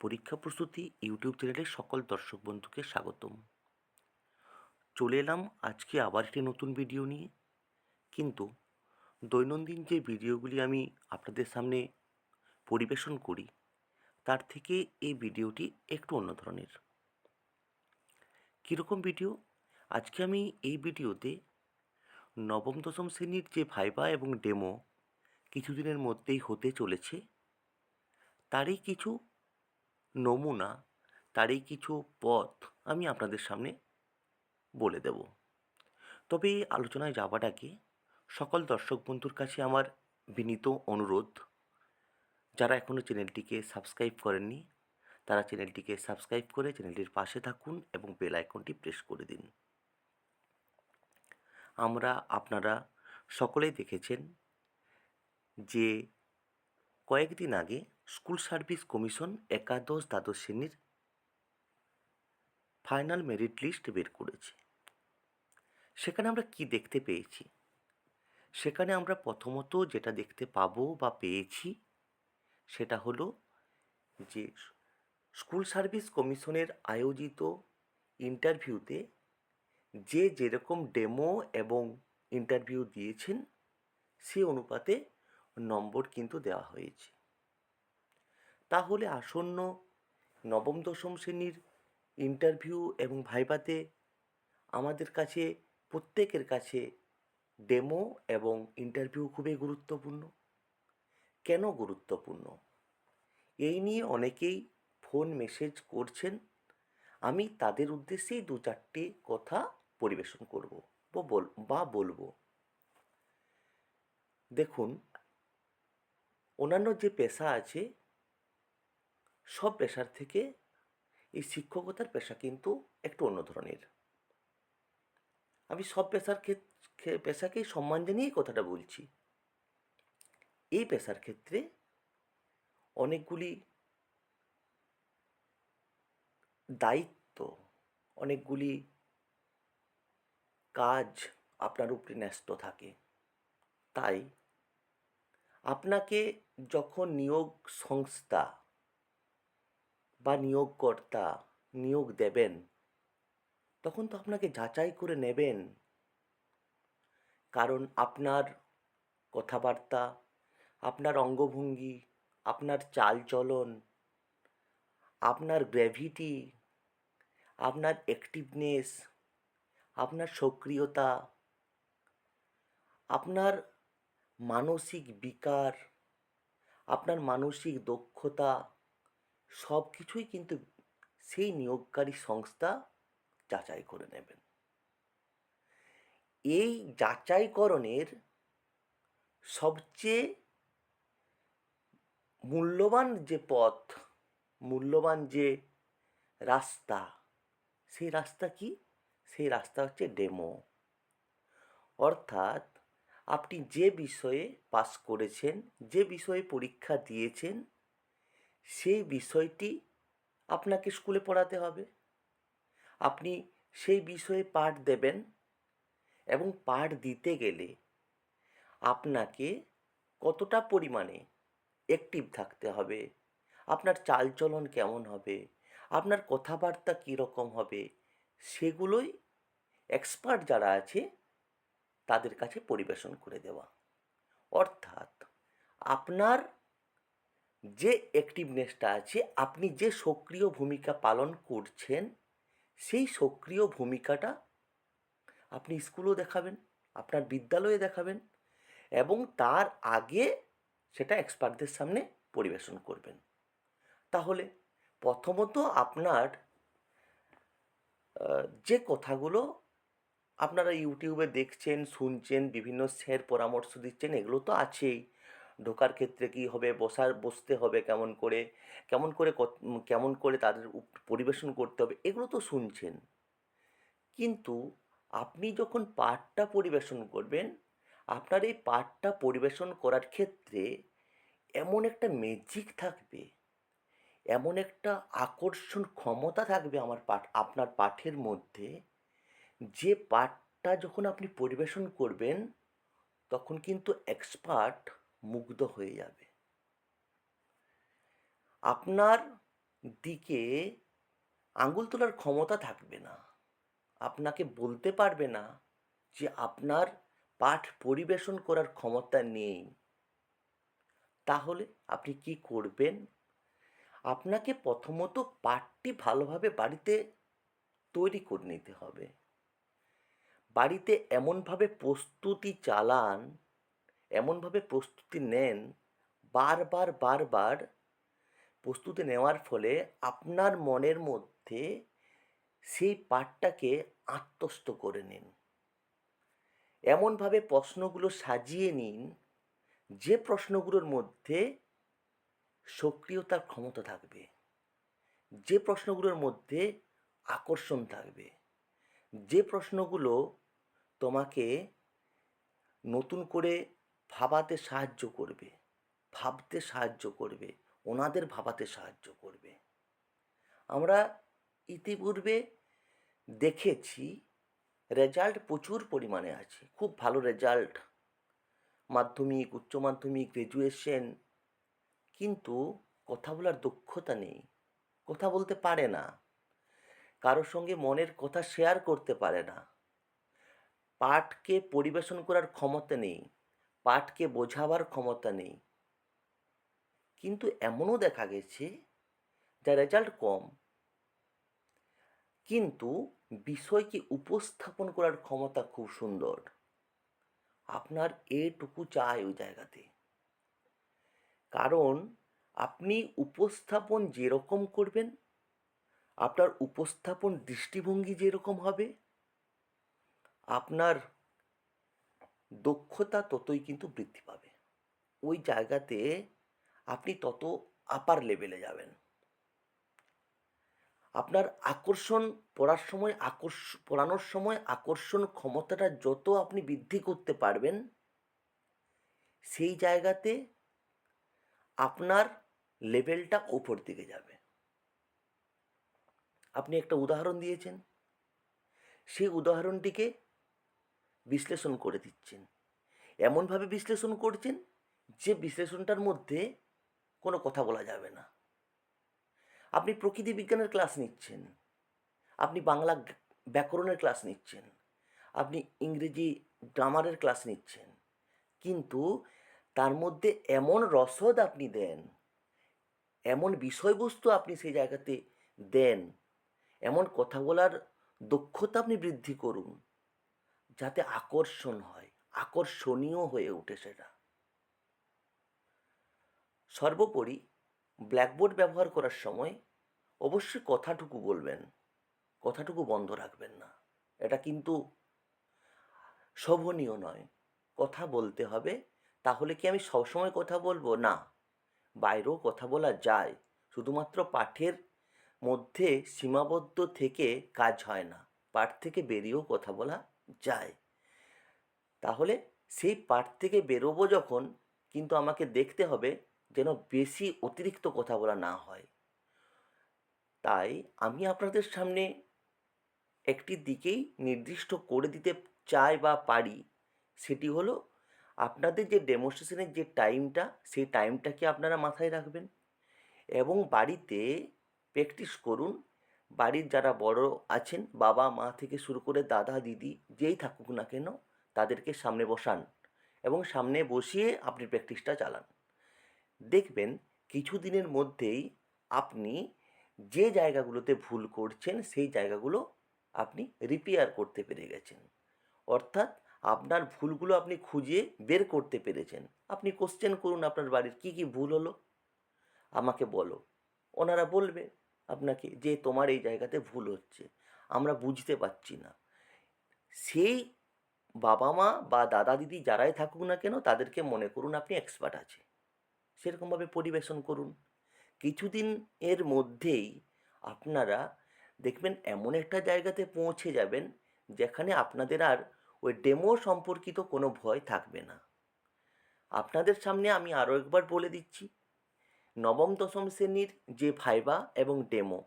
পরীক্ষা প্রস্তুতি ইউটিউব চ্যানেলের সকল দর্শক বন্ধুকে স্বাগতম। চলে এলাম আজকে আবার একটি নতুন ভিডিও নিয়ে। কিন্তু দৈনন্দিন যে ভিডিওগুলি আমি আপনাদের সামনে পরিবেশন করি, তার থেকে এই ভিডিওটি একটু অন্য ধরনের। কীরকম ভিডিও? আজকে আমি এই ভিডিওতে নবম, দশম শ্রেণির যে ভাইবা এবং ডেমো কিছুদিনের মধ্যেই হতে চলেছে, তারই কিছু নমুনা তারই কিছু পথ আমি আপনাদের সামনে বলে দেব। তবে এই আলোচনায় আগে সকল দর্শক বন্ধুর কাছে আমার বিনীত অনুরোধ, যারা এখনও চ্যানেলটিকে সাবস্ক্রাইব করেননি, তারা চ্যানেলটিকে সাবস্ক্রাইব করে চ্যানেলটির পাশে থাকুন এবং বেল আইকনটি প্রেস করে দিন। আমরা, আপনারা সকলেই দেখেছেন যে কয়েকদিন আগে স্কুল সার্ভিস কমিশন একাদশ দ্বাদশ শ্রেণির ফাইনাল মেরিট লিস্ট বের করেছে। সেখানে আমরা কি দেখতে পেয়েছি? সেখানে আমরা প্রথমত যেটা দেখতে পাবো বা পেয়েছি সেটা হলো যে স্কুল সার্ভিস কমিশনের আয়োজিত ইন্টারভিউতে যে যেরকম ডেমো এবং ইন্টারভিউ দিয়েছেন সে অনুপাতে নম্বর কিন্তু দেওয়া হয়েছে। তাহলে আসন্ন নবম দশম শ্রেণির ইন্টারভিউ এবং ভাইভাতে আমাদের কাছে, প্রত্যেকের কাছে ডেমো এবং ইন্টারভিউ খুবই গুরুত্বপূর্ণ। কেন গুরুত্বপূর্ণ? এই নিয়ে অনেকেই ফোন মেসেজ করছেন। আমি তাদের উদ্দেশ্যেই দু চারটে কথা পরিবেশন করব বা বল- বা বলব। দেখুন অন্যান্য যে পেশা আছে, সব পেশার থেকে এই শিক্ষকতার পেশা কিন্তু একটু অন্য ধরনের। আমি সব পেশার ক্ষেত্রে পেশাকেই সম্মান জানিয়েই কথাটা বলছি। এই পেশার ক্ষেত্রে অনেকগুলি দায়িত্ব, অনেকগুলি কাজ আপনার উপরে ন্যস্ত থাকে। তাই আপনাকে যখন নিয়োগ সংস্থা বা নিয়োগকর্তা নিয়োগ দেবেন, তখন তো আপনাকে যাচাই করে নেবেন। কারণ আপনার কথাবার্তা, আপনার অঙ্গভঙ্গি, আপনার চালচলন, আপনার গ্র্যাভিটি আপনার অ্যাক্টিভনেস আপনার সক্রিয়তা, আপনার মানসিক বিকার, আপনার মানসিক দক্ষতা সব কিছুই কিন্তু সেই নিয়োগকারী সংস্থা যাচাই করে নেবেন। এই যাচাইকরণের সবচেয়ে মূল্যবান যে পথ, মূল্যবান যে রাস্তা, সেই রাস্তা কি? সেই রাস্তা হচ্ছে ডেমো। অর্থাৎ আপনি যে বিষয়ে পাস করেছেন, যে বিষয়ে পরীক্ষা দিয়েছেন, সেই বিষয়টি আপনাকে স্কুলে পড়াতে হবে। আপনি সেই বিষয়ে পাঠ দেবেন এবং পাঠ দিতে গেলে আপনাকে কতটা পরিমাণে অ্যাক্টিভ থাকতে হবে, আপনার চালচলন কেমন হবে, আপনার কথাবার্তা কীরকম হবে, সেগুলোই এক্সপার্ট যারা আছে তাদের কাছে পরিবেশন করে দেওয়া। অর্থাৎ আপনার যে অ্যাক্টিভনেসটা আছে, আপনি যে সক্রিয় ভূমিকা পালন করছেন, সেই সক্রিয় ভূমিকাটা আপনি স্কুলেও দেখাবেন, আপনার বিদ্যালয়ে দেখাবেন এবং তার আগে সেটা এক্সপার্টদের সামনে পরিবেশন করবেন। তাহলে প্রথমত আপনার যে কথাগুলো আপনারা ইউটিউবে দেখছেন, শুনছেন, বিভিন্ন স্যার পরামর্শ দিচ্ছেন, এগুলো তো আছেই। ঢোকার ক্ষেত্রে কী হবে, বসার, বসতে হবে কেমন করে কেমন করে কেমন করে তাদের পরিবেশন করতে হবে, এগুলো তো শুনছেন। কিন্তু আপনি যখন পাঠটা পরিবেশন করবেন, আপনার এই পাঠটা পরিবেশন করার ক্ষেত্রে এমন একটা ম্যাজিক থাকবে, এমন একটা আকর্ষণ ক্ষমতা থাকবে আমার পাঠ, আপনার পাঠের মধ্যে যে পাঠটা যখন আপনি পরিবেশন করবেন, তখন কিন্তু এক্সপার্ট মুগ্ধ হয়ে যাবে। আপনার দিকে আঙুল তোলার ক্ষমতা থাকবে না। আপনাকে বলতে পারবে না যে আপনার পাঠ পরিবেশন করার ক্ষমতা নেই। তাহলে আপনি কি করবেন? আপনাকে প্রথমত পাঠটি ভালোভাবে বাড়িতে তৈরি করে নিতে হবে। বাড়িতে এমনভাবে প্রস্তুতি চালান, এমনভাবে প্রস্তুতি নেন, বারবার বারবার প্রস্তুতি নেওয়ার ফলে আপনার মনের মধ্যে সেই পাঠটাকে আত্মস্থ করে নিন। এমনভাবে প্রশ্নগুলো সাজিয়ে নিন, যে প্রশ্নগুলোর মধ্যে সক্রিয়তার ক্ষমতা থাকবে, যে প্রশ্নগুলোর মধ্যে আকর্ষণ থাকবে, যে প্রশ্নগুলো তোমাকে নতুন করে ভাবাতে সাহায্য করবে, ভাবতে সাহায্য করবে, ওনাদের ভাবাতে সাহায্য করবে। আমরা ইতিপূর্বে দেখেছি রেজাল্ট প্রচুর পরিমাণে আছে, খুব ভালো রেজাল্ট মাধ্যমিক, উচ্চ মাধ্যমিক গ্র্যাজুয়েশন কিন্তু কথা বলার দক্ষতা নেই, কথা বলতে পারে না। কারোর সঙ্গে মনের কথা শেয়ার করতে পারে না। পাঠকে পরিবেশন করার ক্ষমতা নেই, পাঠকে বোঝাবার ক্ষমতা নেই। কিন্তু এমনও দেখা গেছে যা রেজাল্ট কম। কিন্তু বিষয়কে উপস্থাপন করার ক্ষমতা খুব সুন্দর। আপনার এটুকু চাই ওই জায়গাতে। কারণ আপনি উপস্থাপন যেরকম করবেন, আপনার উপস্থাপন দৃষ্টিভঙ্গি যেরকম হবে আপনার দক্ষতা ততই কিন্তু বৃদ্ধি পাবে। ওই জায়গাতে আপনি তত আপার লেভেলে যাবেন। আপনার আকর্ষণ পড়ার সময় আকর্ষ, পড়ানোর সময় আকর্ষণ ক্ষমতাটা যত আপনি বৃদ্ধি করতে পারবেন, সেই জায়গাতে আপনার লেভেলটা ওপর দিকে যাবে। আপনি একটা উদাহরণ দিয়েছেন। সেই উদাহরণটিকে বিশ্লেষণ করে দিচ্ছেন। এমনভাবে বিশ্লেষণ করছেন যে বিশ্লেষণটার মধ্যে কোনো কথা বলা যাবে না। আপনি প্রকৃতি বিজ্ঞানের ক্লাস নিচ্ছেন, আপনি বাংলা ব্যাকরণের ক্লাস নিচ্ছেন, আপনি ইংরেজি গ্রামারের ক্লাস নিচ্ছেন, কিন্তু তার মধ্যে এমন রসদ আপনি দেন, এমন বিষয়বস্তু আপনি সেই জায়গাতে দেন, এমন কথা বলার দক্ষতা আপনি বৃদ্ধি করুন যাতে আকর্ষণ হয়, আকর্ষণীয় হয়ে ওঠে সেটা। সর্বোপরি ব্ল্যাকবোর্ড ব্যবহার করার সময় অবশ্যই কথাটুকু বলবেন, কথাটুকু বন্ধ রাখবেন না। এটা কিন্তু শোভনীয় নয়। কথা বলতে হবে, তাহলে কি আমি সবসময় কথা বলব? না। বাইরেও কথা বলা যায়, শুধুমাত্র পাঠের মধ্যে সীমাবদ্ধ থেকে কাজ হয় না। পাঠ থেকে বেরিয়েও কথা বলা যায়। তাহলে সেই পাঠ থেকে বেরোবো যখন, কিন্তু আমাকে দেখতে হবে যেন বেশি অতিরিক্ত কথা বলা না হয়। তাই আমি আপনাদের সামনে একটি দিকেই নির্দিষ্ট করে দিতে চাই বা পারি, সেটি হলো আপনাদের যে ডেমনস্ট্রেশনের যে টাইমটা সেই টাইমটাকে আপনারা মাথায় রাখবেন এবং বাড়িতে প্র্যাকটিস করুন বাড়ির যারা বড় আছেন, বাবা, মা থেকে শুরু করে দাদা, দিদি যেই থাকুক না কেন তাদেরকে সামনে বসান এবং সামনে বসিয়ে আপনি প্র্যাকটিসটা চালান। দেখবেন কিছু দিনের মধ্যেই আপনি যে জায়গাগুলোতে ভুল করছেন, সেই জায়গাগুলো আপনি রিপেয়ার করতে পেরে গেছেন। অর্থাৎ আপনার ভুলগুলো আপনি খুঁজে বের করতে পেরেছেন। আপনি কোশ্চেন করুন আপনার বাড়ির কী কী ভুল হলো? আমাকে বলো। ওনারা বলবে আপনাকে যে তোমার এই জায়গাতে ভুল হচ্ছে। আমরা বুঝতে পারছি না। সেই বাবা মা বা দাদা দিদি যারাই থাকুক না কেন, তাদেরকে মনে করুন আপনি এক্সপার্ট আছে। সেরকমভাবে পরিবেশন করুন। কিছুদিন এর মধ্যেই আপনারা দেখবেন এমন একটা জায়গাতে পৌঁছে যাবেন, যেখানে আপনাদের আর ওই ডেমো সম্পর্কিত কোনো ভয় থাকবে না। আপনাদের সামনে আমি আরও একবার বলে দিচ্ছি নবম, দশম শ্রেণির যে ভাইবা এবং ডেমো,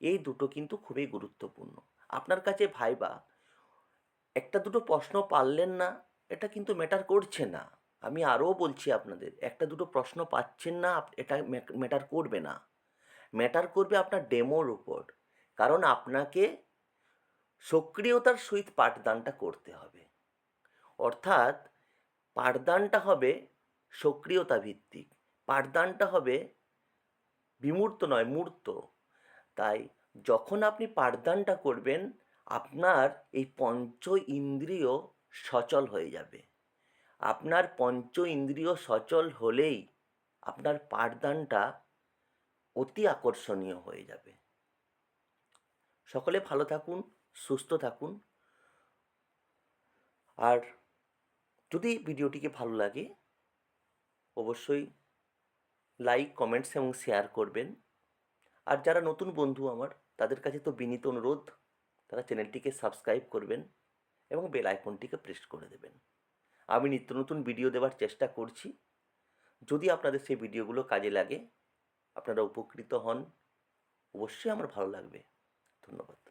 এই দুটো কিন্তু খুবই গুরুত্বপূর্ণ। আপনার কাছে ভাইবা, একটা দুটো প্রশ্ন পারলেন না, এটা কিন্তু ম্যাটার করছে না। আমি আরও বলছি আপনাদের, একটা দুটো প্রশ্ন পাচ্ছেন না এটা ম্যাটার করবে না। ম্যাটার করবে আপনার ডেমোর উপর, কারণ আপনাকে সক্রিয়তার সহিত পাঠদানটা করতে হবে। অর্থাৎ, পাঠদানটা হবে সক্রিয়তা ভিত্তিক। পাঠদানটা হবে বিমূর্ত নয়, মূর্ত। তাই যখন আপনি পাঠদানটা করবেন, আপনার এই পঞ্চ ইন্দ্রিয় সচল হয়ে যাবে। আপনার পঞ্চ ইন্দ্রিয় সচল হলেই আপনার পাঠদানটা অতি আকর্ষণীয় হয়ে যাবে। সকলে ভালো থাকুন, সুস্থ থাকুন। আর যদি ভিডিওটিকে ভালো লাগে, অবশ্যই লাইক কমেন্টস এবং শেয়ার করবেন। আর যারা নতুন বন্ধু আমার, তাদের কাছে তো বিনীত অনুরোধ, তারা চ্যানেলটিকে সাবস্ক্রাইব করবেন এবং বেল আইকনটিকে প্রেস করে দেবেন। আমি নিত্য নতুন ভিডিও দেওয়ার চেষ্টা করছি। যদি আপনাদের সেই ভিডিওগুলো কাজে লাগে, আপনারা উপকৃত হন, অবশ্যই আমার ভালো লাগবে। ধন্যবাদ।